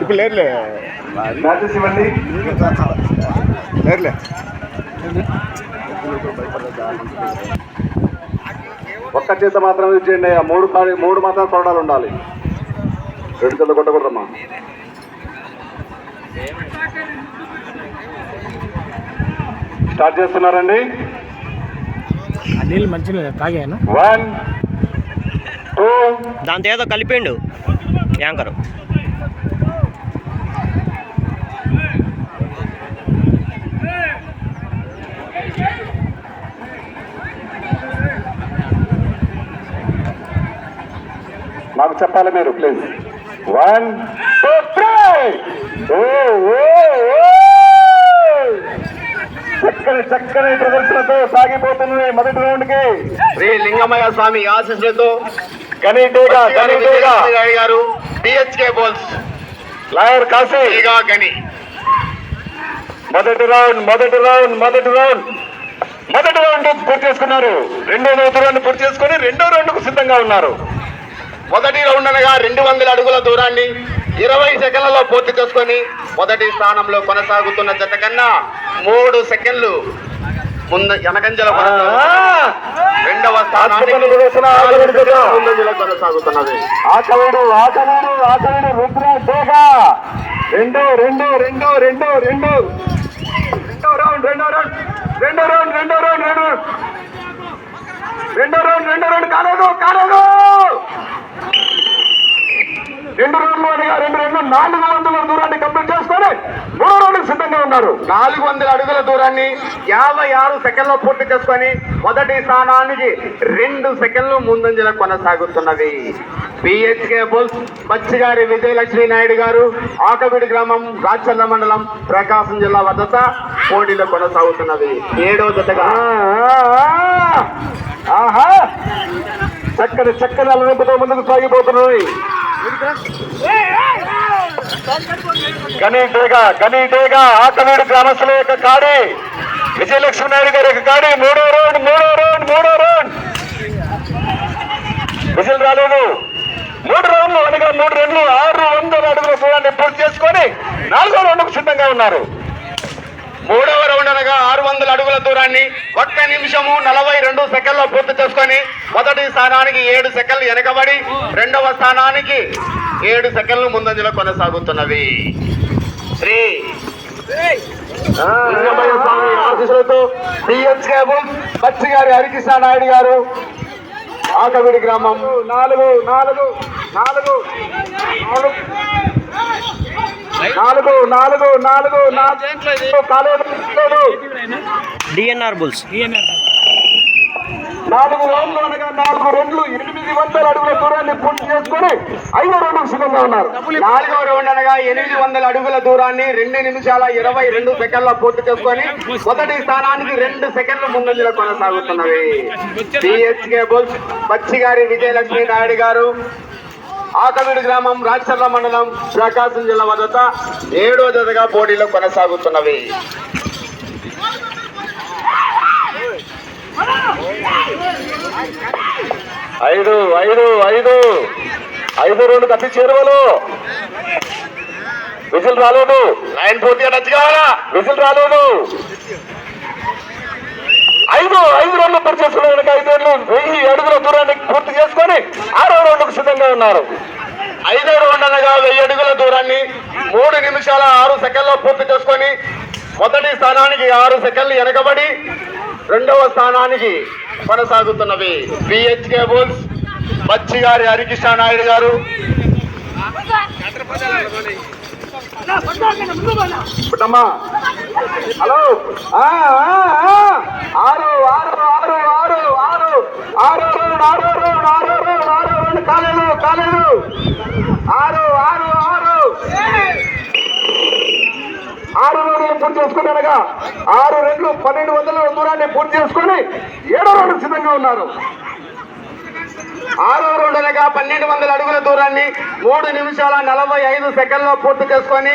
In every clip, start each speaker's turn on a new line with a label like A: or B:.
A: ఇప్పుడు
B: ఇవ్వండి
A: లేదులే.
B: ఒక్క చేత మాత్రమే ఇచ్చేయండి ఆ మూడు కాడి మూడు మాత్రం కొరడాలు ఉండాలి. రెండు చేతులు కొట్టకూడదమ్మా. స్టార్ట్ చేస్తున్నారండి.
C: నీళ్ళు మంచిగా తాగాను
B: వన్ టూ.
D: దాంతో ఏదో కలిపిండు యాంకరు.
B: నాకు చెప్పాలి మీరు ప్లీజ్ వన్ టూ త్రీ ఓ ఓ ఓ! చక్కని చక్కని ప్రదర్శనతో సాగిపోతుంది మొదటి రౌండ్కి
E: శ్రీ లింగమయ్య స్వామి ఆశీస్సులతో విజయలక్ష్మి గారు. పిహెచ్కే బోల్స్
B: లాయర్ కాశీ.
E: గని.
B: మొదటి రౌండ్ మొదటి రౌండ్ మొదటి రౌండ్. మొదటి రౌండ్ పూర్తి చేసుకున్నారు. రెండో రౌండ్ పూర్తి చేసుకుని రెండో రౌండ్కు సిద్ధంగా ఉన్నారు.
E: మొదటి రౌండ్ అనగా రెండు వందల అడుగుల దూరాన్ని ఇరవై సెకండ్లలో పూర్తి చేసుకొని మొదటి స్థానంలో కొనసాగుతున్న జత కన్నా మూడు సెకండ్లు ముందు వెనకంజల రెండవ కొనసాగుతున్నది
B: రుద్ర డేగా రెండు రెండు రెండు రెండు రెండు. రెండో రౌండ్ రెండో రౌండ్. రెండో రౌండ్ రెండో రౌండ్ రెండో రౌండ్. రెండో రౌండ్ రెండో రౌండ్. కాలేదు కాలేదు. రెండు రౌండ్లు అనగా రెండు రెండు నాలుగు ఉన్నారు.
E: నాలుగు వందల అడుగుల దూరాన్ని యాభై ఆరు సెకండ్లో పూర్తి చేసుకొని మొదటి స్థానానికి రెండు సెకండ్లు ముందంజల కొనసాగుతున్నది. పిహెచ్కే బుల్స్ పచ్చిగారి విజయలక్ష్మి నాయుడు గారు ఆకవిడి గ్రామం రాచల్ల మండలం ప్రకాశం జిల్లా వద్ద పోటీలో కొనసాగుతున్నది. ఏడవ జతగా.
B: ఆహా! చక్కని చక్కని అలరింపుతో ముందుకు సాగిపోతున్నాయి గణేటేగా గణేటేగా ఆకవీడు గ్రామస్తుల యొక్క కాడి. విజయలక్ష్మి నాయుడు గారి యొక్క కాడి. మూడో రౌండ్ మూడో రౌండ్ మూడో రౌండ్. విజయలు రాలేదు. మూడు రౌండ్లు అనగా మూడు రెండు ఆరు వందల అడుగుల దూరాన్ని పూర్తి చేసుకొని నాలుగో రౌండ్కు సిద్ధంగా ఉన్నారు.
E: మూడవ రౌండ్ అనగా ఆరు వందల అడుగుల దూరాన్ని ఒక్క నిమిషము నలభై రెండు సెకండ్లో పూర్తి చేసుకొని మొదటి స్థానానికి ఏడు సెకండ్లు వెనకబడి రెండవ స్థానానికి ఏడు సెకండ్లు ముందంజలో కొనసాగుతున్నది శ్రీ
B: లింగమయ్య పచ్చి గారి హరికృష్ణ నాయుడు గారు ఆకవిడి గ్రామం. నాలుగు నాలుగు నాలుగు నాలుగు. నాలుగు నాలుగు నాలుగు నాలుగు
D: డిఎన్ఆర్ బుల్స్
B: నాలుగు రౌండ్లు అనగా నాలుగు రెండు ఎనిమిది వందల అడుగుల దూరాన్ని పూర్తి చేసుకొని ఐదో రౌండ్కు సిద్ధంగా ఉన్నారు.
E: నాలుగవ రౌండ్ అనగా ఎనిమిది వందల అడుగుల దూరాన్ని రెండు నిమిషాల ఇరవై రెండు సెకండ్ల పూర్తి చేసుకొని మొదటి స్థానానికి రెండు సెకండ్లు ముందంజలో కొనసాగుతున్నవి. సిహెచ్కే బుల్స్ పచ్చిగారి విజయలక్ష్మి నాయుడు గారు ఆకవీడు గ్రామం రాచర్ల మండలం ప్రకాశం జిల్లా వద్ద ఏడో జతగా పోటీలో కొనసాగుతున్నవి.
B: ఐదు ఐదు ఐదు. ఐదు రెండు కత్తి చేరువలు. విజిల్ రాలేదు.
E: లైన్ పూర్తిగా టచ్ కావాలా?
B: విజిల్ రాలేదు. ఐదు ఐదు రౌండ్లు పూర్తి చేసుకున్న ఐదు ఐదేళ్ళు వెయ్యి అడుగుల దూరాన్ని పూర్తి చేసుకొని ఆరో రౌండ్కు సిద్ధంగా ఉన్నారు.
E: ఐదో రౌండ్ అనగా వెయ్యి అడుగుల దూరాన్ని మూడు నిమిషాల ఆరు సెకండ్లో పూర్తి చేసుకొని మొదటి స్థానానికి ఆరు సెకండ్లు వెనకబడి రెండవ స్థానానికి కొనసాగుతున్నవి. పిహెచ్ బచ్చి గారి హరికృష్ణ నాయుడు గారు.
B: పుట్టమ్మా హలో ఆరు ఆరు ఆరు ఆరు ఆరు ఆరు రౌండ్ ఆరు రౌండ్ ఆరు రెండు ఆరు రౌండ్ కాలేదు కాలేదు ఆరు ఆరు ఆరు ఆరు రౌండ్లు పూర్తి చేసుకుని అనగా ఆరు రెండు పన్నెండు వందల దూరాన్ని పూర్తి చేసుకొని ఏడో రౌండ్ సిద్ధంగా ఉన్నారు
E: ఆరో రౌండ్ అనగా పన్నెండు వందల అడుగుల దూరాన్ని మూడు నిమిషాల నలభై ఐదు సెకండ్లో పూర్తి చేసుకొని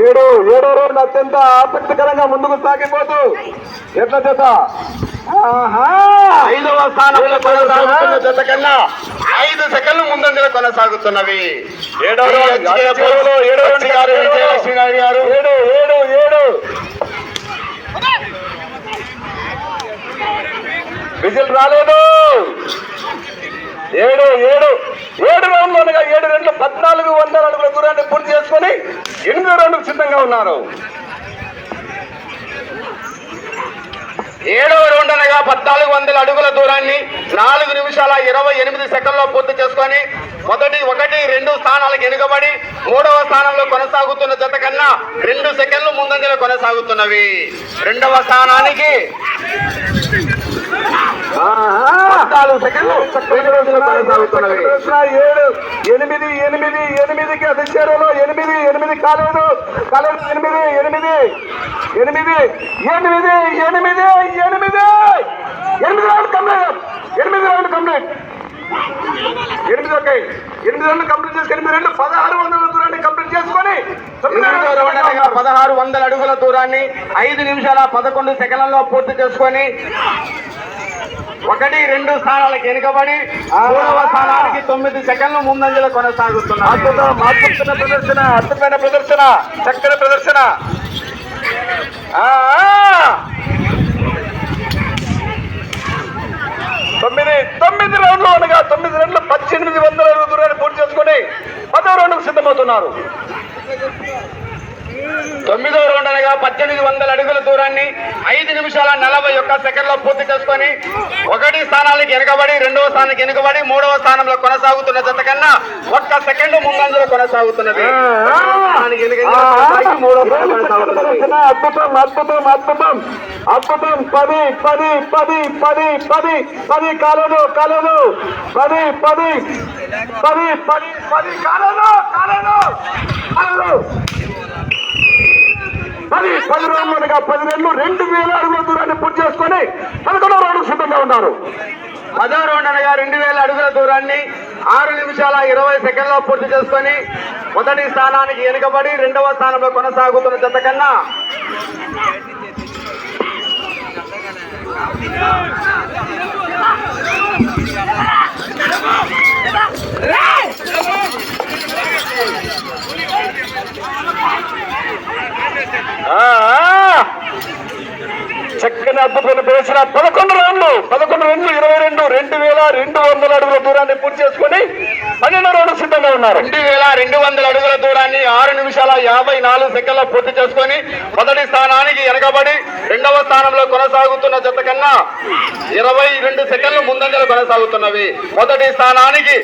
B: ఏడు ఏడో రౌండ్ అత్యంత ఆసక్తికరంగా ముందుకు సాగిపోతూ ఎట్ల చేత?
E: ఐదవ స్థానంలో కొనసాగుతున్న జత కన్నా ఐదు ముందంజలు కొనసాగుతున్నవి.
B: ఏడవ రౌండ్ ఏడవ
E: గారు విజయలక్ష్మి గారు
B: ఏడు ఏడు ఏడు విజిల్ రాలేదు. ఏడు ఏడు ఏడు రౌండ్లు అనగా ఏడు రెండు పద్నాలుగు వందల అడుగుల దూరాన్ని పూర్తి చేసుకొని ఎనిమిదో రౌండ్కు సిద్ధంగా ఉన్నారు.
E: ఏడవ రౌండ్ అనగా పద్నాలుగు వందల అడుగుల దూరాన్ని నాలుగు నిమిషాల ఇరవై ఎనిమిది సెకండ్లో పూర్తి చేసుకొని మొదటి ఒకటి రెండు స్థానాలకు వెనుకబడి మూడవ స్థానంలో కొనసాగుతున్న జత కన్నా రెండు సెకండ్లు ముందంజలో కొనసాగుతున్నవి. రెండవ స్థానానికి పద్నాలుగు సెకండ్లు. రెండు రోజులు కొనసాగుతున్నవి
B: ఏడు. ఎనిమిది ఎనిమిది ఎనిమిదికి అతి చేరువలో ఎనిమిది ఎనిమిది కాలేదు. కాలేదు ఎనిమిది ఎనిమిది ఎనిమిది ఎనిమిది ఎనిమిది ఎనిమిది. ఎనిమిది రౌండ్ కంప్లీట్. ఎనిమిది రౌండ్ కంప్లీట్. ఎనిమిది ఓకే ఎనిమిది. రౌండ్ కంప్లీట్ చేసుకొని ఎనిమిది రెండు. పదహారు వందల దూరాన్ని కంప్లీట్ చేసుకొని
E: పదహారు వందల అడుగుల దూరాన్ని ఐదు నిమిషాల పదకొండు సెకండ్లలో పూర్తి చేసుకొని ఒకటి రెండు స్థానాలకు వెనుకబడి మూడవ స్థానానికి తొమ్మిది సెకండ్లు ముందంజలో కొనసాగుతున్నారు.
B: అద్భుతం అద్భుతమైన ప్రదర్శన అద్భుతమైన ప్రదర్శన చక్కని ప్రదర్శన. తొమ్మిది తొమ్మిది రౌండ్లు అనగా తొమ్మిది రౌండ్లు పద్దెనిమిది వందల అడుగుల దూరాన్ని పూర్తి చేసుకుని పదో రౌండ్కు సిద్ధమవుతున్నారు.
E: తొమ్మిదో రౌండ్ అనగా పద్దెనిమిది వందల అడుగుల దూరాన్ని ఐదు నిమిషాల నలభై ఒక్క సెకండ్లో పూర్తి చేసుకొని ఒకటి స్థానానికి వెనుకబడి రెండవ స్థానానికి వెనుకబడి మూడవ స్థానంలో కొనసాగుతున్న జత కన్నా ఒక్క సెకండ్ ముందంజలో కొనసాగుతున్నది.
B: అద్భుతం అద్భుతం అద్భుతం అద్భుతం పది పది పది పది పది పది కాలేదు కాలేదు పది పది పది పది పది కాలేదు కాలేదు అది పది పది పది రెండు రెండు వేల అడుగుల దూరాన్ని పూర్తి చేసుకొని పదకొండవ రౌండ్ సిద్ధంగా ఉన్నారు
E: పదో రౌండ్ అనగా రెండు వేల అడుగుల దూరాన్ని ఆరు నిమిషాల ఇరవై సెకండ్లో పూర్తి చేసుకొని మొదటి స్థానానికి వెనుకబడి రెండవ స్థానంలో కొనసాగుతున్న జత కన్నా
B: Yeah ఆ. చక్కని అద్భుతమైన ప్రదర్శన పదకొండు రౌండ్లు. పదకొండు రౌండ్లు ఇరవై రెండు రెండు వేల రెండు వందల అడుగుల దూరాన్ని పూర్తి చేసుకొని పన్నెండో రౌండ్ సిద్ధంగా ఉన్నారు.
E: రెండు వేల రెండు వందల అడుగుల దూరాన్ని ఆరు నిమిషాల యాభై నాలుగు సెకండ్ల పూర్తి చేసుకొని మొదటి స్థానానికి వెనకబడి రెండవ స్థానంలో కొనసాగుతున్న జత కన్నా ఇరవై రెండు సెకండ్లు ముందంజలు కొనసాగుతున్నవి. మొదటి స్థానానికి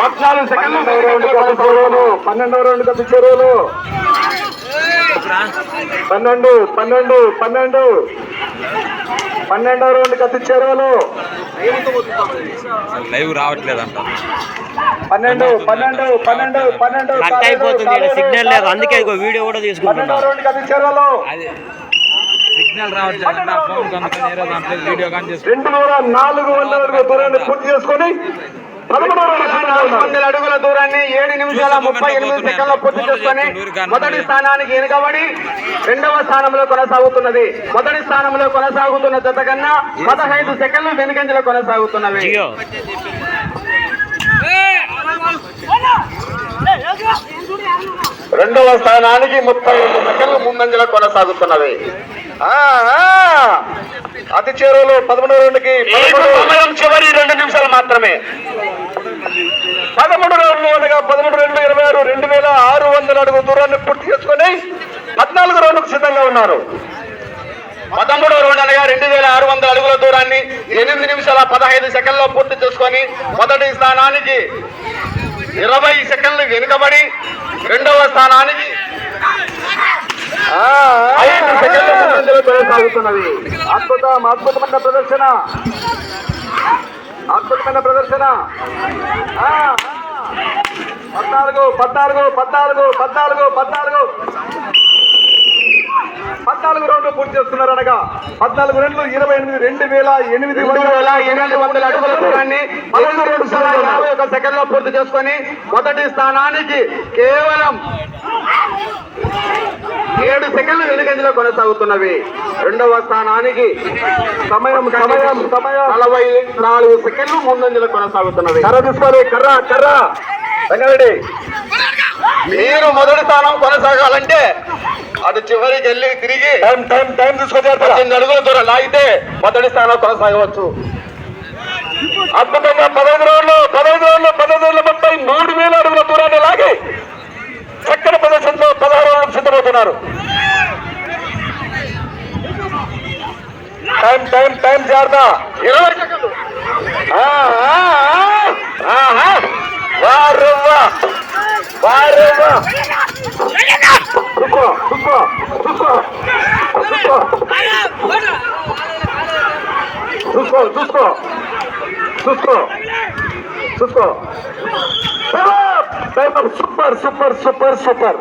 E: పద్నాలుగు సెకండ్లు
B: పన్నెండవ రౌండ్ కప్పి చెరువులు. పన్నెండు పన్నెండు పన్నెండు. పన్నెండవ రౌండ్ కత్తి చెరువులు.
F: లైవ్ రావట్లేదంట.
B: పన్నెండు పన్నెండు పన్నెండు పన్నెండు
D: కట్ అయిపోతుంది. సిగ్నల్ లేదు. అందుకే ఇగో వీడియో కూడా తీసుకుంటున్నా.
B: రౌండ్ కత్తి
F: సిగ్నల్ ఫోన్ కనుక వీడియో కానీ చేసుకుంటా
B: రెండు వేల నాలుగు వందల దూరాన్ని పూర్తి చేసుకొని
E: వందల అడుగుల దూరాన్ని ఏడు నిమిషాల ముప్పై ఎనిమిది సెకండ్ల పూర్తి చేసుకొని మొదటి స్థానానికి వెనుకబడి రెండవ స్థానంలో కొనసాగుతున్నది. మొదటి స్థానంలో కొనసాగుతున్న జత కన్నా పదహైదు సెకండ్లు వెనుకంజలో కొనసాగుతున్నవి. రెండవ స్థానానికి ముప్పై రెండు సెకండ్లు ముందంజలో కొనసాగుతున్నవి.
B: అతి చేరువలో రౌండ్కి పదమూడు.
E: సమయం చివరి రెండు నిమిషాలు మాత్రమే.
B: పదమూడు రౌండ్లు అనగా పదమూడు రెండు ఇరవై ఆరు రెండు వేల ఆరు వందల అడుగు దూరాన్ని పూర్తి చేసుకొని పద్నాలుగు రౌండ్లకు సిద్ధంగా ఉన్నారు.
E: పదమూడవ రౌండ్ అనగా రెండు వేల ఆరు వందల అడుగుల దూరాన్ని ఎనిమిది నిమిషాల పదహైదు సెకండ్లో పూర్తి చేసుకొని మొదటి స్థానానికి ఇరవై సెకండ్లు వెనుకబడి రెండవ స్థానానికి
B: ఆ,
E: ఐదు సెకండ్ల ముందంజలో కొనసాగుతున్నవి.
B: అద్భుతం అద్భుతమైన ప్రదర్శన. అద్భుతమైన ప్రదర్శన. పద్నాలుగు పద్నాలుగు పద్నాలుగు పద్నాలుగు పద్నాలుగు. పద్నాలుగు రౌండ్లు పూర్తి చేస్తున్నారు అనగా పద్నాలుగు రెండు ఇరవై ఎనిమిది రెండు వేల ఎనిమిది
E: రెండు వేల ఎనిమిది వందల అడుగుల దూరాన్ని ఎనిమిది నిమిషాల యాభై ఒక సెకండ్లో పూర్తి చేసుకొని మొదటి స్థానానికి కేవలం సెకండ్లు వెనుకంజలో కొనసాగుతున్నవి. రెండవ స్థానానికి
B: సమయం సమయం సమయం.
E: నలభై నాలుగు సెకండ్లు ముందంజలో కొనసాగుతున్నవి.
B: కర్ర తీసుకోవాలి కర్ర కర్ర. రంగారెడ్డి
E: మీరు మొదటి స్థానం కొనసాగాలంటే అటు చివరికి వెళ్ళి తిరిగి
B: టైం టైం టైం తీసుకొచ్చారు
E: పద్దెనిమిది అడుగుల దూరం లాగితే మొదటి స్థానం కొనసాగవచ్చు.
B: అద్భుతంగా పదహైదు రోజులు పదహైదు రోజులు పదహైదు రోజులు మొత్తం మూడు వేల అడుగుల దూరాన్ని లాగి చక్కని ప్రదర్శనలో ఎత్తబోతున్నారు టైం టైం టైం జాగ్రత్త.
E: ఇరవై సెకండ్లు.
B: చూసుకో చూసుకో చూసుకో చూసుకో సూపర్ సూపర్ సూపర్ సూపర్.